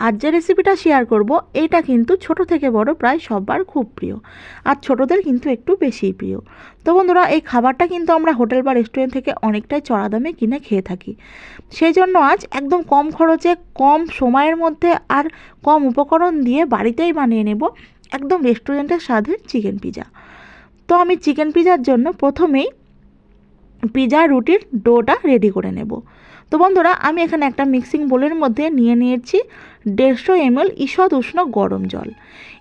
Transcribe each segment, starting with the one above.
আর যে রেসিপিটা শেয়ার করব, এটা কিন্তু ছোট থেকে বড় প্রায় সবার খুব প্রিয়। আর ছোটদের কিন্তু একটু বেশিই প্রিয়। তো বন্ধুরা, এই খাবারটা কিন্তু আমরা হোটেল বা রেস্টুরেন্ট থেকে অনেকটাই চড়া দামে কিনে খেয়ে থাকি। সেই জন্য আজ একদম কম খরচে, কম সময়ের মধ্যে আর কম উপকরণ দিয়ে বাড়িতেই বানিয়ে নেব একদম রেস্টুরেন্টের স্বাদের চিকেন পিজা তো আমি চিকেন পিজার জন্য প্রথমেই পিজা রুটির ডোটা রেডি করে নেব। তো বন্ধুরা, আমি এখানে একটা মিক্সিং বোলের মধ্যে নিয়ে নিয়েছি দেড়শো এমএল ঈষৎ উষ্ণ গরম জল।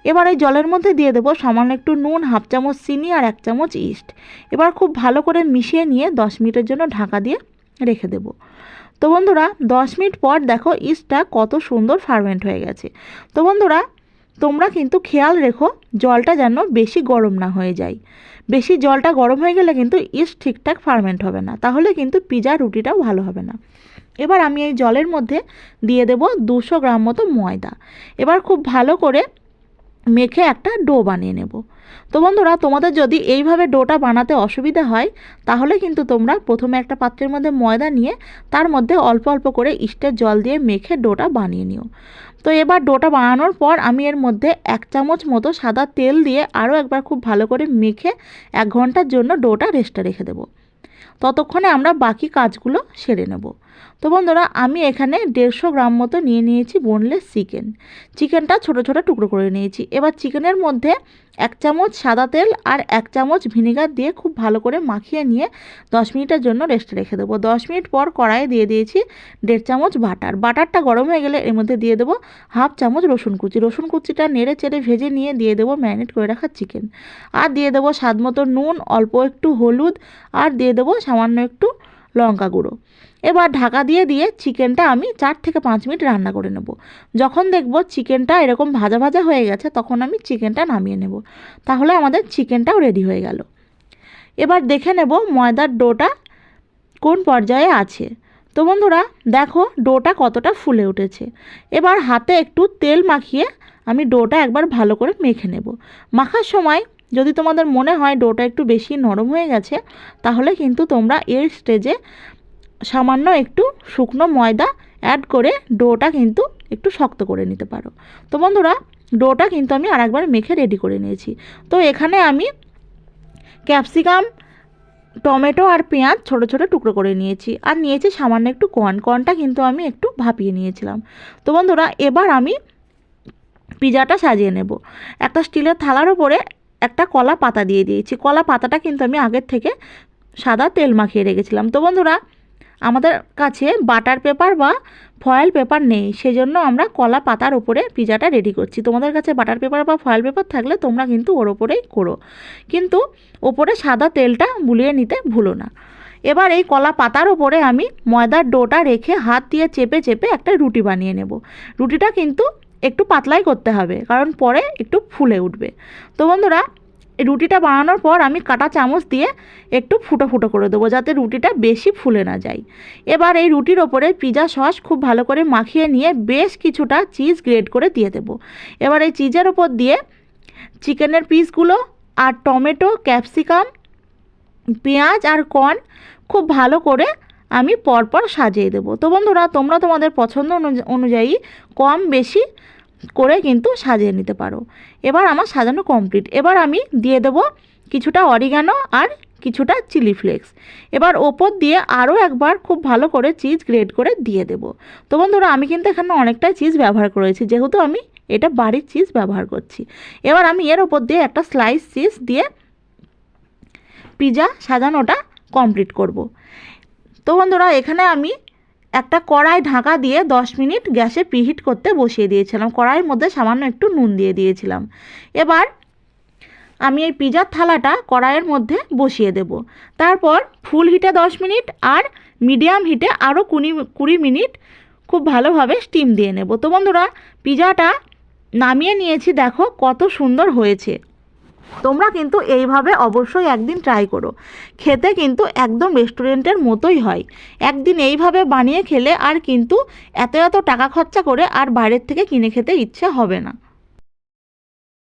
এবার এই জলের মধ্যে দিয়ে দেবো সামান্য একটু নুন, হাফ চামচ চিনি আর এক চামচ ইস্ট। এবার খুব ভালো করে মিশিয়ে নিয়ে দশ মিনিটের জন্য ঢাকা দিয়ে রেখে দেবো। তো বন্ধুরা, দশ মিনিট পর দেখো ইস্টটা কত সুন্দর ফার্মেন্ট হয়ে গেছে। তো বন্ধুরা তোমরা কিন্তু খেয়াল রেখো, জলটা যেন বেশি গরম না হয়ে যায়। বেশি জলটা গরম হয়ে গেলে কিন্তু ইস ঠিকঠাক ফার্মেন্ট হবে না। তাহলে কিন্তু পিজা রুটিটাও ভালো হবে না। এবার আমি এই জলের মধ্যে দিয়ে দেব দুশো গ্রাম মতো ময়দা। এবার খুব ভালো করে মেখে একটা ডো বানিয়ে নেব। তো বন্ধুরা, তোমাদের যদি এইভাবে ডোটা বানাতে অসুবিধা হয়, তাহলে কিন্তু তোমরা প্রথমে একটা পাত্রের মধ্যে ময়দা নিয়ে, তার মধ্যে অল্প অল্প করে ইস্টের জল দিয়ে মেখে ডোটা বানিয়ে নিও। তো এবার ডোটা বানানোর পর আমি এর মধ্যে এক চামচ মতো সাদা তেল দিয়ে আরও একবার খুব ভালো করে মেখে এক ঘণ্টার জন্য ডোটা রেস্টে রেখে দেবো। ততক্ষণে আমরা বাকি কাজগুলো সেরে নেব। তো বন্ধুরা, আমি এখানে দেড়শো গ্রাম মতো নিয়ে নিয়েছি বোনলেস চিকেন। চিকেনটা ছোট ছোট টুকরো করে নিয়েছি। এবার চিকেনের মধ্যে এক চামচ সাদা তেল আর এক চামচ ভিনেগার দিয়ে খুব ভালো করে মাখিয়ে নিয়ে দশ মিনিটের জন্য রেস্টে রেখে দেবো। দশ মিনিট পর কড়াইয়ে দিয়ে দিয়েছি দেড় চামচ বাটার। বাটারটা গরম হয়ে গেলে এর মধ্যে দিয়ে দেবো হাফ চামচ রসুন কুচি। রসুন কুচিটা নেড়ে চেড়ে ভেজে নিয়ে দিয়ে দেবো ম্যারিনেট করে রাখা চিকেন। আর দিয়ে দেবো স্বাদ মতো নুন, অল্প একটু হলুদ আর দিয়ে দেবো সামান্য একটু লঙ্কা গুঁড়ো। এবার ঢাকা দিয়ে দিয়ে চিকেনটা আমি চার থেকে পাঁচ মিনিট রান্না করে নেব। যখন দেখব চিকেনটা এরকম ভাজা ভাজা হয়ে গেছে, তখন আমি চিকেনটা নামিয়ে নেব। তাহলে আমাদের চিকেনটাও রেডি হয়ে গেল। এবার দেখে নেব ময়দার ডোটা কোন পর্যায়ে আছে। তো বন্ধুরা, দেখো ডোটা কতটা ফুলে উঠেছে। এবার হাতে একটু তেল মাখিয়ে আমি ডোটা একবার ভালো করে মেখে নেব। মাখার সময় যদি তোমাদের মনে হয় ডোটা একটু বেশি নরম হয়ে গেছে, তাহলে কিন্তু তোমরা এর স্টেজে সামান্য একটু শুকনো ময়দা অ্যাড করে ডোটা কিন্তু একটু শক্ত করে নিতে পারো। তো বন্ধুরা, ডোটা কিন্তু আমি আরেকবার মেখে রেডি করে নিয়েছি। তো এখানে আমি ক্যাপসিকাম টমেটো আর পেঁয়াজ ছোট ছোট টুকরো করে নিয়েছি। আর নিয়েছি সামান্য একটু কর্ন কর্নটা কিন্তু আমি একটু ভাপিয়ে নিয়েছিলাম। তো বন্ধুরা, এবার আমি পিজাটা সাজিয়ে নেব। একটা স্টিলের থালার ওপরে একটা কলা পাতা দিয়ে দিয়েছি। কলা পাতাটা কিন্তু আমি আগের থেকে সাদা তেল মাখিয়ে রেখেছিলাম। তো বন্ধুরা, আমাদের কাছে বাটার পেপার বা ফয়েল পেপার নেই, সেজন্য আমরা কলা পাতার ওপরে পিজাটা রেডি করছি। তোমাদের কাছে বাটার পেপার বা ফয়েল পেপার থাকলে তোমরা কিন্তু ওর ওপরেই করো। কিন্তু ওপরে সাদা তেলটা বুলিয়ে নিতে ভুলো না। এবার এই কলা পাতার ওপরে আমি ময়দার ডোটা রেখে হাত দিয়ে চেপে চেপে একটা রুটি বানিয়ে নেব। রুটিটা কিন্তু একটু পাতলাই করতে হবে, কারণ পরে একটু ফুলে উঠবে। তো বন্ধুরা রুটিটা বানানোর পর আমি কাটা চামচ দিয়ে একটু ফুটো ফুটো করে দেবো, যাতে রুটিটা বেশি ফুলে না যায়। এবার এই রুটির ওপরে পিজা সস খুব ভালো করে মাখিয়ে নিয়ে বেশ কিছুটা চিজ গ্রেড করে দিয়ে দেবো। এবার এই চিজের ওপর দিয়ে চিকেনের পিসগুলো আর টমেটো, ক্যাপসিকাম, পেঁয়াজ আর কর্ন খুব ভালো করে আমি পরপর সাজিয়ে দেবো। তো বন্ধুরা, তোমরা তোমাদের পছন্দ অনুযায়ী কম বেশি করে কিন্তু সাজিয়ে নিতে পারো। এবার আমার সাজানো কমপ্লিট এবার আমি দিয়ে দেবো কিছুটা অরিগানো আর কিছুটা চিলি ফ্লেক্স এবার ওপর দিয়ে আরও একবার খুব ভালো করে চিজ গ্রেড করে দিয়ে দেব। তো বন্ধুরা, আমি কিন্তু এখানে অনেকটাই চিজ ব্যবহার করেছি, যেহেতু আমি এটা বাড়ির চিজ ব্যবহার করছি। এবার আমি এর ওপর দিয়ে একটা স্লাইস চিজ দিয়ে পিজা সাজানোটা কমপ্লিট করব। তো বন্ধুরা, এখানে আমি একটা কড়াই ঢাকা দিয়ে দশ মিনিট গ্যাসে প্রিহিট করতে বসিয়ে দিয়েছিলাম। কড়াইয়ের মধ্যে সামান্য একটু নুন দিয়ে দিয়েছিলাম। এবার আমি এই পিজার থালাটা কড়াইয়ের মধ্যে বসিয়ে দেব। তারপর ফুল হিটে দশ মিনিট আর মিডিয়াম হিটে আরও কুড়ি কুড়ি মিনিট খুব ভালোভাবে স্টিম দিয়ে নেব। তো বন্ধুরা, পিজাটা নামিয়ে নিয়েছি, দেখো কত সুন্দর হয়েছে। তোমরা কিন্তু এইভাবে অবশ্যই একদিন ট্রাই করো। খেতে কিন্তু একদম রেস্টুরেন্টের মতোই হয়। একদিন এইভাবে বানিয়ে খেলে আর কিন্তু এত এত টাকা খরচা করে আর বাইরের থেকে কিনে খেতে ইচ্ছে হবে না।